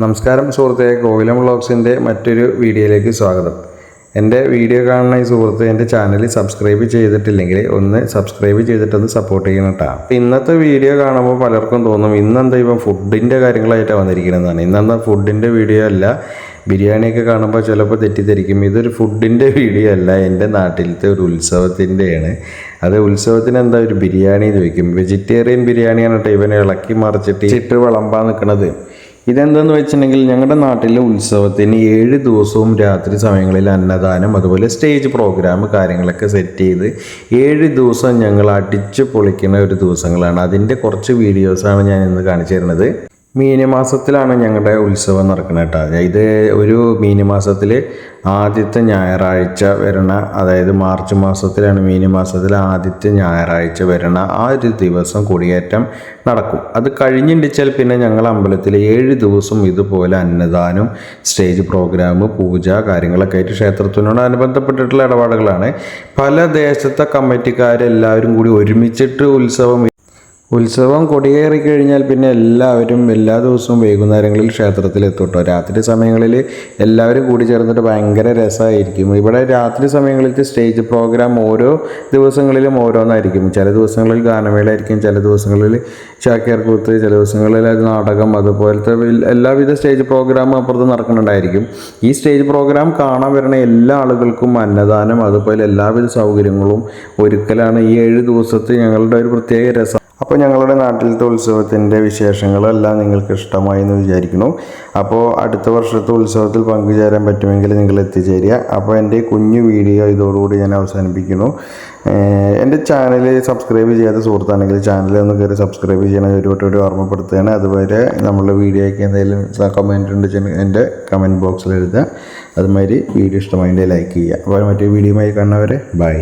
നമസ്കാരം സുഹൃത്തെ ഗോകുലം വ്ളോഗ്സിന്റെ മറ്റൊരു വീഡിയോയിലേക്ക് സ്വാഗതം. എന്റെ വീഡിയോ കാണുന്ന ഈ സുഹൃത്ത് എന്റെ ചാനൽ സബ്സ്ക്രൈബ് ചെയ്തിട്ടില്ലെങ്കിൽ ഒന്ന് സബ്സ്ക്രൈബ് ചെയ്തിട്ടൊന്ന് സപ്പോർട്ട് ചെയ്യണം കേട്ടോ ഇന്നത്തെ വീഡിയോ കാണുമ്പോൾ പലർക്കും തോന്നും ഇന്നെന്താ ഇപ്പം ഫുഡിന്റെ കാര്യങ്ങളായിട്ടാണ് വന്നിരിക്കുന്നതാണ്. ഇന്നെന്താ ഫുഡിന്റെ വീഡിയോ അല്ല. ബിരിയാണിയൊക്കെ കാണുമ്പോൾ ചിലപ്പോൾ തെറ്റിദ്ധരിക്കും. ഇതൊരു ഫുഡിന്റെ വീഡിയോ അല്ല. എന്റെ നാട്ടിലത്തെ ഒരു ഉത്സവത്തിന്റെയാണ്. അത് ഉത്സവത്തിന് എന്താ ഒരു ബിരിയാണി ചോദിക്കും വെജിറ്റേറിയൻ ബിരിയാണിയാണ് കേട്ടോ ഇവനെ ഇളക്കി മറിച്ചിട്ട് ചിട്ട് വിളമ്പാൻ നിൽക്കുന്നത് ഇതെന്തെന്ന് വെച്ചിട്ടുണ്ടെങ്കിൽ ഞങ്ങളുടെ നാട്ടിലെ ഉത്സവത്തിന് ഏഴ് ദിവസവും രാത്രി സമയങ്ങളിൽ അന്നദാനം അതുപോലെ സ്റ്റേജ് പ്രോഗ്രാം കാര്യങ്ങളൊക്കെ സെറ്റ് ചെയ്ത് ഏഴ് ദിവസം ഞങ്ങൾ അടിച്ചു പൊളിക്കുന്ന ഒരു ദിവസങ്ങളാണ്. അതിന്റെ കുറച്ച് വീഡിയോസാണ് ഞാൻ ഇന്ന് കാണിച്ചു തരുന്നത്. മീനമാസത്തിലാണ് ഞങ്ങളുടെ ഉത്സവം നടക്കുന്നത് കേട്ടോ. ഇത് ഒരു മീനമാസത്തിൽ ആദ്യത്തെ ഞായറാഴ്ച വരണ അതായത് മാർച്ച് മാസത്തിലാണ് മീനമാസത്തിൽ ആദ്യത്തെ ഞായറാഴ്ച വരണ ആ ഒരു ദിവസം കൊടിയേറ്റം നടക്കും. അത് കഴിഞ്ഞിണ്ടിച്ചാൽ പിന്നെ ഞങ്ങൾ അമ്പലത്തിൽ ഏഴ് ദിവസം ഇതുപോലെ അന്നദാനം സ്റ്റേജ് പ്രോഗ്രാം പൂജ കാര്യങ്ങളൊക്കെ ആയിട്ട് ക്ഷേത്രത്തിനോട് അനുബന്ധപ്പെട്ടിട്ടുള്ള ഇടപാടുകളാണ്. പല ദേശത്തെ കമ്മിറ്റിക്കാരെല്ലാവരും കൂടി ഒരുമിച്ചിട്ട് ഉത്സവം ഉത്സവം കൊടിയേറി കഴിഞ്ഞാൽ പിന്നെ എല്ലാവരും എല്ലാ ദിവസവും വൈകുന്നേരങ്ങളിൽ ക്ഷേത്രത്തിൽ എത്തുട്ടോ രാത്രി സമയങ്ങളിൽ എല്ലാവരും കൂടി ചേർന്നിട്ട് ഭയങ്കര രസമായിരിക്കും. ഇവിടെ രാത്രി സമയങ്ങളിൽ സ്റ്റേജ് പ്രോഗ്രാം ഓരോ ദിവസങ്ങളിലും ഓരോന്നായിരിക്കും. ചില ദിവസങ്ങളിൽ ഗാനമേളയായിരിക്കും ചില ദിവസങ്ങളിൽ ചാക്യാർകൂത്ത് ചില ദിവസങ്ങളിൽ നാടകം അതുപോലത്തെ എല്ലാവിധ സ്റ്റേജ് പ്രോഗ്രാമും അപ്പുറത്ത് നടക്കുന്നുണ്ടായിരിക്കും. ഈ സ്റ്റേജ് പ്രോഗ്രാം കാണാൻ വരുന്ന എല്ലാ ആളുകൾക്കും അന്നദാനം അതുപോലെ എല്ലാവിധ സൗകര്യങ്ങളും ഒരുക്കലാണ് ഈ ഏഴ് ദിവസത്തെ ഞങ്ങളുടെ ഒരു പ്രത്യേക രസം. അപ്പോൾ ഞങ്ങളുടെ നാട്ടിലത്തെ ഉത്സവത്തിന്റെ വിശേഷങ്ങളെല്ലാം നിങ്ങൾക്ക് ഇഷ്ടമായി എന്ന് വിചാരിക്കുന്നു. അപ്പോൾ അടുത്ത വർഷത്തെ ഉത്സവത്തിൽ പങ്കുചേരാൻ പറ്റുമെങ്കിൽ നിങ്ങൾ എത്തിച്ചേരുക. അപ്പോൾ എന്റെ കുഞ്ഞു വീഡിയോ ഇതോടുകൂടി ഞാൻ അവസാനിപ്പിക്കുന്നു. എന്റെ ചാനൽ സബ്സ്ക്രൈബ് ചെയ്യാത്ത സുഹൃത്താണെങ്കിൽ ചാനൽ ഒന്ന് കയറി സബ്സ്ക്രൈബ് ചെയ്യണം. ഒരു ഓർമ്മപ്പെടുത്തുകയാണ്. അതുപോലെ നമ്മളുടെ വീഡിയോയ്ക്ക് എന്തെങ്കിലും കമന്റ് ഉണ്ട് എന്റെ കമന്റ് ബോക്സിൽ എഴുതുക. അതുമാതിരി വീഡിയോ ഇഷ്ടമായി ലൈക്ക് ചെയ്യുക. അപ്പോൾ മറ്റേ വീഡിയോയുമായി കാണുന്നവരെ ബൈ